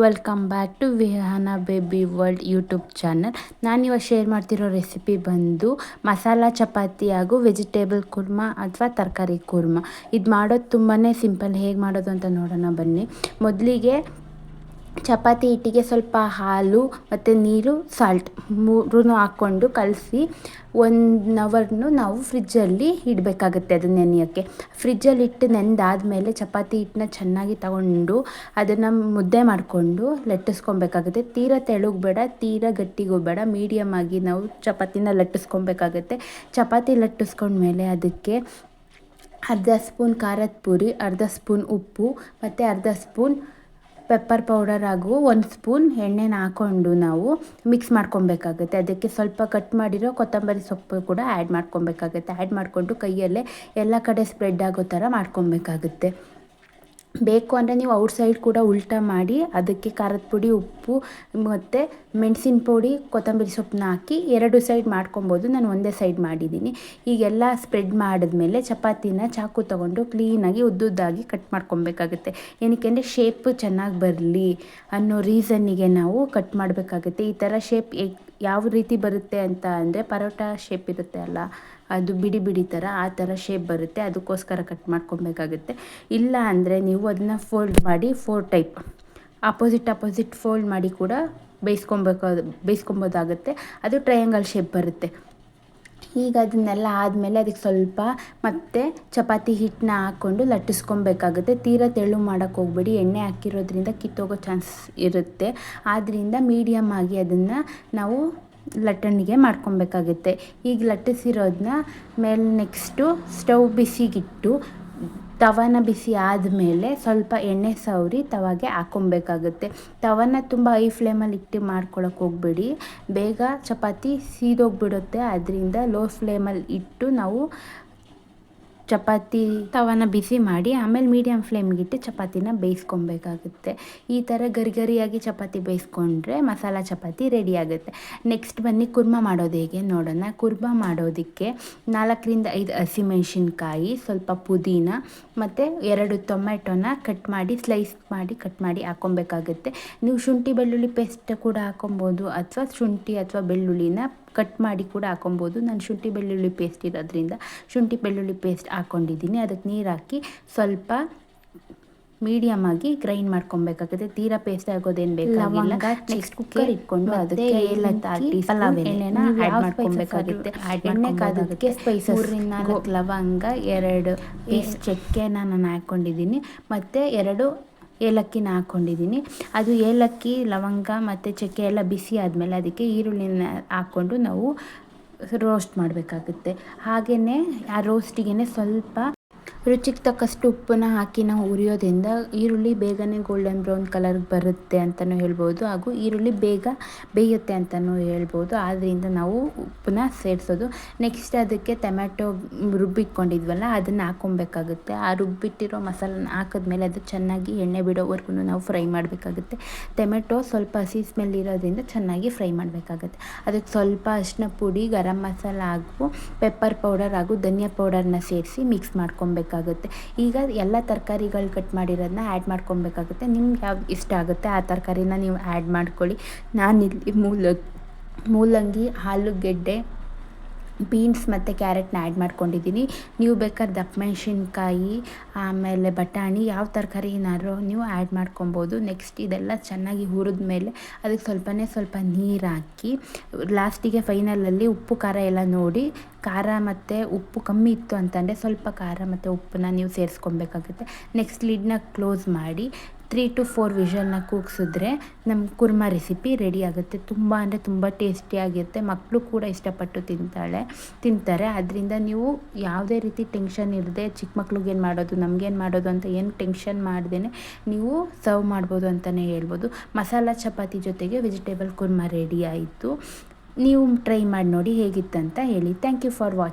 Welcome back to Vihana baby world YouTube channel ನಾನಿವಾಗ share ಮಾಡ್ತಿರೋ recipe ಬಂದು ಮಸಾಲ ಚಪಾತಿ ಹಾಗೂ ವೆಜಿಟೇಬಲ್ ಕುರ್ಮಾ ಅಥವಾ ತರಕಾರಿ ಕುರ್ಮಾ. ಇದು ಮಾಡೋದು ತುಂಬಾ ಸಿಂಪಲ್ ಹೇಗೆ ಮಾಡೋದು ಅಂತ ನೋಡೋಣ ಬನ್ನಿ. ಮೊದಲಿಗೆ ಚಪಾತಿ ಹಿಟ್ಟಿಗೆ ಸ್ವಲ್ಪ ಹಾಲು ಮತ್ತು ನೀರು ಸಾಲ್ಟ್ ಮೂರೂ ಹಾಕ್ಕೊಂಡು ಕಲಸಿ ಒನ್ ಅವರ್ನು ನಾವು ಫ್ರಿಜ್ಜಲ್ಲಿ ಇಡಬೇಕಾಗುತ್ತೆ ಅದು ನೆನೆಯೋಕ್ಕೆ. ಫ್ರಿಜ್ಜಲ್ಲಿ ಇಟ್ಟು ನೆಂದಾದಮೇಲೆ ಚಪಾತಿ ಹಿಟ್ಟನ್ನ ಚೆನ್ನಾಗಿ ತಗೊಂಡು ಅದನ್ನು ಮುದ್ದೆ ಮಾಡಿಕೊಂಡು ಲಟ್ಟಿಸ್ಕೊಬೇಕಾಗುತ್ತೆ. ತೀರ ತೆಳುಗೆ ಬೇಡ ತೀರ ಗಟ್ಟಿಗೂ ಬೇಡ ಮೀಡಿಯಮ್ ಆಗಿ ನಾವು ಚಪಾತಿನ ಲಟ್ಟಿಸ್ಕೊಬೇಕಾಗುತ್ತೆ. ಚಪಾತಿ ಲಟ್ಟಿಸ್ಕೊಂಡ್ಮೇಲೆ ಅದಕ್ಕೆ ಅರ್ಧ ಸ್ಪೂನ್ ಖಾರದ ಪುರಿ, ಅರ್ಧ ಸ್ಪೂನ್ ಉಪ್ಪು ಮತ್ತು ಅರ್ಧ ಸ್ಪೂನ್ ಪೆಪ್ಪರ್ ಪೌಡರ್ ಹಾಗೂ ಒಂದು ಸ್ಪೂನ್ ಎಣ್ಣೆನ ಹಾಕ್ಕೊಂಡು ನಾವು ಮಿಕ್ಸ್ ಮಾಡ್ಕೊಬೇಕಾಗುತ್ತೆ. ಅದಕ್ಕೆ ಸ್ವಲ್ಪ ಕಟ್ ಮಾಡಿರೋ ಕೊತ್ತಂಬರಿ ಸೊಪ್ಪು ಕೂಡ ಆ್ಯಡ್ ಮಾಡ್ಕೊಬೇಕಾಗುತ್ತೆ. ಆ್ಯಡ್ ಮಾಡಿಕೊಂಡು ಕೈಯಲ್ಲೇ ಎಲ್ಲ ಕಡೆ ಸ್ಪ್ರೆಡ್ ಆಗೋ ಥರ ಮಾಡ್ಕೊಬೇಕಾಗುತ್ತೆ. ಬೇಕು ಅಂದರೆ ನೀವು ಔಟ್ ಸೈಡ್ ಕೂಡ ಉಲ್ಟಾ ಮಾಡಿ ಅದಕ್ಕೆ ಖಾರದ ಪುಡಿ, ಉಪ್ಪು ಮತ್ತು ಮೆಣಸಿನ ಪುಡಿ, ಕೊತ್ತಂಬರಿ ಸೊಪ್ಪನ್ನ ಹಾಕಿ ಎರಡು ಸೈಡ್ ಮಾಡ್ಕೊಬೋದು. ನಾನು ಒಂದೇ ಸೈಡ್ ಮಾಡಿದ್ದೀನಿ. ಈಗೆಲ್ಲ ಸ್ಪ್ರೆಡ್ ಮಾಡಿದ್ಮೇಲೆ ಚಪಾತಿನ ಚಾಕು ತೊಗೊಂಡು ಕ್ಲೀನಾಗಿ ಉದ್ದುದ್ದಾಗಿ ಕಟ್ ಮಾಡ್ಕೊಬೇಕಾಗುತ್ತೆ. ಏನಕ್ಕೆ ಅಂದರೆ ಶೇಪ್ ಚೆನ್ನಾಗಿ ಬರಲಿ ಅನ್ನೋ ರೀಸನ್ನಿಗೆ ನಾವು ಕಟ್ ಮಾಡಬೇಕಾಗುತ್ತೆ. ಈ ಥರ ಶೇಪ್ ಯಾವ ರೀತಿ ಬರುತ್ತೆ ಅಂತ ಅಂದರೆ ಪರೋಟ ಶೇಪ್ ಇರುತ್ತೆ ಅಲ್ಲ? ಅದು ಬಿಡಿ ಬಿಡಿ ಥರ ಆ ಥರ ಶೇಪ್ ಬರುತ್ತೆ. ಅದಕ್ಕೋಸ್ಕರ ಕಟ್ ಮಾಡ್ಕೊಬೇಕಾಗುತ್ತೆ. ಇಲ್ಲ ಅಂದರೆ ನೀವು ಅದನ್ನ ಫೋಲ್ಡ್ ಮಾಡಿ four type opposite opposite fold ಮಾಡಿ ಕೂಡ ಬೇಯಿಸ್ಕೊಬೇಕು ಬೇಯಿಸ್ಕೊಬೋದಾಗುತ್ತೆ. ಅದು ಟ್ರಯಾಂಗಲ್ ಶೇಪ್ ಬರುತ್ತೆ. ಈಗ ಅದನ್ನೆಲ್ಲ ಆದಮೇಲೆ ಅದಕ್ಕೆ ಸ್ವಲ್ಪ ಮತ್ತೆ ಚಪಾತಿ ಹಿಟ್ಟನ್ನ ಹಾಕ್ಕೊಂಡು ಲಟ್ಟಿಸ್ಕೊಬೇಕಾಗುತ್ತೆ. ತೀರಾ ತೆಳು ಮಾಡೋಕ್ಕೆ ಹೋಗ್ಬೇಡಿ. ಎಣ್ಣೆ ಹಾಕಿರೋದ್ರಿಂದ ಕಿತ್ತೋಗೋ ಚಾನ್ಸ್ ಇರುತ್ತೆ. ಆದ್ದರಿಂದ ಮೀಡಿಯಮ್ ಆಗಿ ಅದನ್ನು ನಾವು ಲಟ್ಟಣಿಗೆ ಮಾಡ್ಕೊಬೇಕಾಗುತ್ತೆ. ಈಗ ಲಟ್ಟಿಸಿರೋದನ್ನ ಮೇಲೆ ನೆಕ್ಸ್ಟು ಸ್ಟವ್ ಬಿಸಿಗಿಟ್ಟು ತವನ ಬಿಸಿ ಆದಮೇಲೆ ಸ್ವಲ್ಪ ಎಣ್ಣೆ ಸವರಿ ತವಾಗೆ ಹಾಕೊಬೇಕಾಗುತ್ತೆ ತವನ ತುಂಬ ಐ ಫ್ಲೇಮಲ್ಲಿ ಇಟ್ಟು ಮಾಡ್ಕೊಳಕ್ಕೆ ಹೋಗ್ಬೇಡಿ. ಬೇಗ ಚಪಾತಿ ಸೀದೋಗ್ಬಿಡುತ್ತೆ. ಅದರಿಂದ ಲೋ ಫ್ಲೇಮಲ್ಲಿ ಇಟ್ಟು ನಾವು ಚಪಾತಿ ತವನ ಬಿಸಿ ಮಾಡಿ ಆಮೇಲೆ ಮೀಡಿಯಮ್ ಫ್ಲೇಮ್ಗಿಟ್ಟು ಚಪಾತಿನ ಬೇಯಿಸ್ಕೊಬೇಕಾಗುತ್ತೆ. ಈ ಥರ ಗರಿ ಗರಿಯಾಗಿ ಚಪಾತಿ ಬೇಯಿಸ್ಕೊಂಡ್ರೆ ಮಸಾಲ ಚಪಾತಿ ರೆಡಿ ಆಗುತ್ತೆ. ನೆಕ್ಸ್ಟ್ ಬನ್ನಿ ಕುರ್ಮ ಮಾಡೋದು ಹೇಗೆ ನೋಡೋಣ. ಕುರ್ಮ ಮಾಡೋದಕ್ಕೆ ನಾಲ್ಕರಿಂದ ಐದು ಹಸಿಮೆಣ್ಸಿನ್ಕಾಯಿ ಸ್ವಲ್ಪ ಪುದೀನ ಮತ್ತು ಎರಡು ಟೊಮೆಟೊನ ಕಟ್ ಮಾಡಿ ಸ್ಲೈಸ್ ಮಾಡಿ ಕಟ್ ಮಾಡಿ ಹಾಕ್ಕೊಬೇಕಾಗುತ್ತೆ. ನೀವು ಶುಂಠಿ ಬೆಳ್ಳುಳ್ಳಿ ಪೇಸ್ಟ್ ಕೂಡ ಹಾಕೊಬೋದು ಅಥವಾ ಶುಂಠಿ ಅಥವಾ ಬೆಳ್ಳುಳ್ಳಿನ ಕಟ್ ಮಾಡಿ ಕೂಡ ಹಾಕೊಬೋದು. ನಾನು ಶುಂಠಿ ಬೆಳ್ಳುಳ್ಳಿ ಪೇಸ್ಟ್ ಇರೋದ್ರಿಂದ ಶುಂಠಿ ಬೆಳ್ಳುಳ್ಳಿ ಪೇಸ್ಟ್ ಹಾಕ್ಕೊಂಡಿದ್ದೀನಿ ಅದಕ್ಕೆ ನೀರು ಹಾಕಿ ಸ್ವಲ್ಪ ಮೀಡಿಯಮ್ ಆಗಿ ಗ್ರೈಂಡ್ ಮಾಡ್ಕೊಬೇಕಾಗುತ್ತೆ. ತೀರಾ ಪೇಸ್ಟ್ ಆಗೋದೇನು ಬೇಕಾಗಿಲ್ಲ. ನೆಕ್ಸ್ಟ್ ಕುಕ್ಕರ್ ಇಟ್ಕೊಂಡು ಅದಕ್ಕೆ ಏಲಕ್ಕಿ ಪಲಾವ್ ಎಣ್ಣೆನ ಆ್ಯಡ್ ಮಾಡ್ಕೊಬೇಕಾಗುತ್ತೆ. ಎಣ್ಣೆ ಕಾದೋದಕ್ಕೆ ಸ್ಪೈಸಸ್ ನಾಲ್ಕು ಲವಂಗ ಎರಡು ಪೀಸ್ ಚಕ್ಕೆನ ನಾನು ಹಾಕ್ಕೊಂಡಿದ್ದೀನಿ ಮತ್ತು ಎರಡು ಏಲಕ್ಕಿನ ಹಾಕ್ಕೊಂಡಿದ್ದೀನಿ ಅದು ಏಲಕ್ಕಿ, ಲವಂಗ ಮತ್ತು ಚಕ್ಕೆ ಎಲ್ಲ ಬಿಸಿ ಆದಮೇಲೆ ಅದಕ್ಕೆ ಈರುಳ್ಳಿನ ಹಾಕ್ಕೊಂಡು ನಾವು ರೋಸ್ಟ್ ಮಾಡಬೇಕಾಗುತ್ತೆ. ಹಾಗೆಯೇ ಆ ರೋಸ್ಟಿಗೆ ಸ್ವಲ್ಪ ರುಚಿಗೆ ತಕ್ಕಷ್ಟು ಉಪ್ಪನ್ನ ಹಾಕಿ ನಾವು ಉರಿಯೋದ್ರಿಂದ ಈರುಳ್ಳಿ ಬೇಗನೆ ಗೋಲ್ಡನ್ ಬ್ರೌನ್ ಕಲರ್ಗೆ ಬರುತ್ತೆ ಅಂತಲೂ ಹೇಳ್ಬೋದು ಹಾಗೂ ಈರುಳ್ಳಿ ಬೇಗ ಬೇಯುತ್ತೆ ಅಂತಲೂ ಹೇಳ್ಬೋದು. ಆದ್ದರಿಂದ ನಾವು ಉಪ್ಪನ್ನ ಸೇರಿಸೋದು. ನೆಕ್ಸ್ಟ್ ಅದಕ್ಕೆ ಟೊಮ್ಯಾಟೊ ರುಬ್ಬಿಟ್ಕೊಂಡಿದ್ವಲ್ಲ, ಅದನ್ನು ಹಾಕ್ಕೊಬೇಕಾಗುತ್ತೆ. ಆ ರುಬ್ಬಿಟ್ಟಿರೋ ಮಸಾಲನ ಹಾಕಿದ್ಮೇಲೆ ಅದು ಚೆನ್ನಾಗಿ ಎಣ್ಣೆ ಬಿಡೋವರೆಗೂ ನಾವು ಫ್ರೈ ಮಾಡಬೇಕಾಗುತ್ತೆ. ಟೊಮೆಟೊ ಸ್ವಲ್ಪ ಹಸಿ ಸ್ಮೆಲ್ ಇರೋದ್ರಿಂದ ಚೆನ್ನಾಗಿ ಫ್ರೈ ಮಾಡಬೇಕಾಗುತ್ತೆ. ಅದಕ್ಕೆ ಸ್ವಲ್ಪ ಅರಿಶಿನ ಪುಡಿ, ಗರಂ ಮಸಾಲ ಹಾಗೂ ಪೆಪ್ಪರ್ ಪೌಡರ್ ಹಾಗೂ ಧನಿಯಾ ಪೌಡರ್ನ ಸೇರಿಸಿ ಮಿಕ್ಸ್ ಮಾಡ್ಕೊಬೇಕು ಬೇಕಾಗುತ್ತೆ. ಈಗ ಎಲ್ಲ ತರಕಾರಿಗಳು ಕಟ್ ಮಾಡಿರೋದನ್ನ ಆ್ಯಡ್ ಮಾಡ್ಕೊಬೇಕಾಗುತ್ತೆ ನಿಮ್ಗೆ ಯಾವ್ದು ಇಷ್ಟ ಆಗುತ್ತೆ ಆ ತರಕಾರಿನ ನೀವು ಆ್ಯಡ್ ಮಾಡ್ಕೊಳ್ಳಿ. ನಾನಿಲ್ಲಿ ಮೂಲ, ಮೂಲಂಗಿ, ಆಲೂಗೆಡ್ಡೆ, ಬೀನ್ಸ್ ಮತ್ತು ಕ್ಯಾರೆಟ್ನ ಆ್ಯಡ್ ಮಾಡ್ಕೊಂಡಿದ್ದೀನಿ. ನೀವು ಬೇಕಾದ್ರೆ ದಪ್ಪ ಮೆಣಸಿನ್ಕಾಯಿ ಆಮೇಲೆ ಬಟಾಣಿ, ಯಾವ ತರಕಾರಿ ಏನಾದರೂ ನೀವು ಆ್ಯಡ್ ಮಾಡ್ಕೊಬೋದು ನೆಕ್ಸ್ಟ್ ಇದೆಲ್ಲ ಚೆನ್ನಾಗಿ ಹುರಿದ ಮೇಲೆ ಅದಕ್ಕೆ ಸ್ವಲ್ಪನೇ ಸ್ವಲ್ಪ ನೀರು ಹಾಕಿ ಲಾಸ್ಟಿಗೆ ಫೈನಲಲ್ಲಿ ಉಪ್ಪು ಖಾರ ಎಲ್ಲ ನೋಡಿ ಖಾರ ಮತ್ತು ಉಪ್ಪು ಕಮ್ಮಿ ಇತ್ತು ಅಂತಂದರೆ ಸ್ವಲ್ಪ ಖಾರ ಮತ್ತು ಉಪ್ಪನ್ನ ನೀವು ಸೇರಿಸ್ಕೊಬೇಕಾಗುತ್ತೆ. ನೆಕ್ಸ್ಟ್ ಲಿಡ್ನ ಕ್ಲೋಸ್ ಮಾಡಿ ತ್ರೀ ಟು ಫೋರ್ ವಿಷಲ್ನ ಕೂಗಿಸಿದ್ರೆ ನಮ್ಮ ಕುರ್ಮಾ ರೆಸಿಪಿ ರೆಡಿ ಆಗುತ್ತೆ. ತುಂಬ ಅಂದರೆ ತುಂಬ ಟೇಸ್ಟಿಯಾಗಿರುತ್ತೆ ಮಕ್ಕಳು ಕೂಡ ಇಷ್ಟಪಟ್ಟು ತಿಂತಾಳೆ, ತಿಂತಾರೆ. ಅದರಿಂದ ನೀವು ಯಾವುದೇ ರೀತಿ ಟೆನ್ಷನ್ ಇರದೆ ಚಿಕ್ಕ ಮಕ್ಳಿಗೇನು ಮಾಡೋದು ನಮಗೇನು ಮಾಡೋದು ಅಂತ ಏನು ಟೆನ್ಷನ್ ಮಾಡ್ದೇ ನೀವು ಸರ್ವ್ ಮಾಡ್ಬೋದು ಅಂತಲೇ ಹೇಳ್ಬೋದು. ಮಸಾಲ ಚಪಾತಿ ಜೊತೆಗೆ ವೆಜಿಟೇಬಲ್ ಕುರ್ಮಾ ರೆಡಿ ಆಯಿತು. ನೀವು ಟ್ರೈ ಮಾಡಿ ನೋಡಿ ಹೇಗಿತ್ತಂತ ಹೇಳಿ. Thank you for watching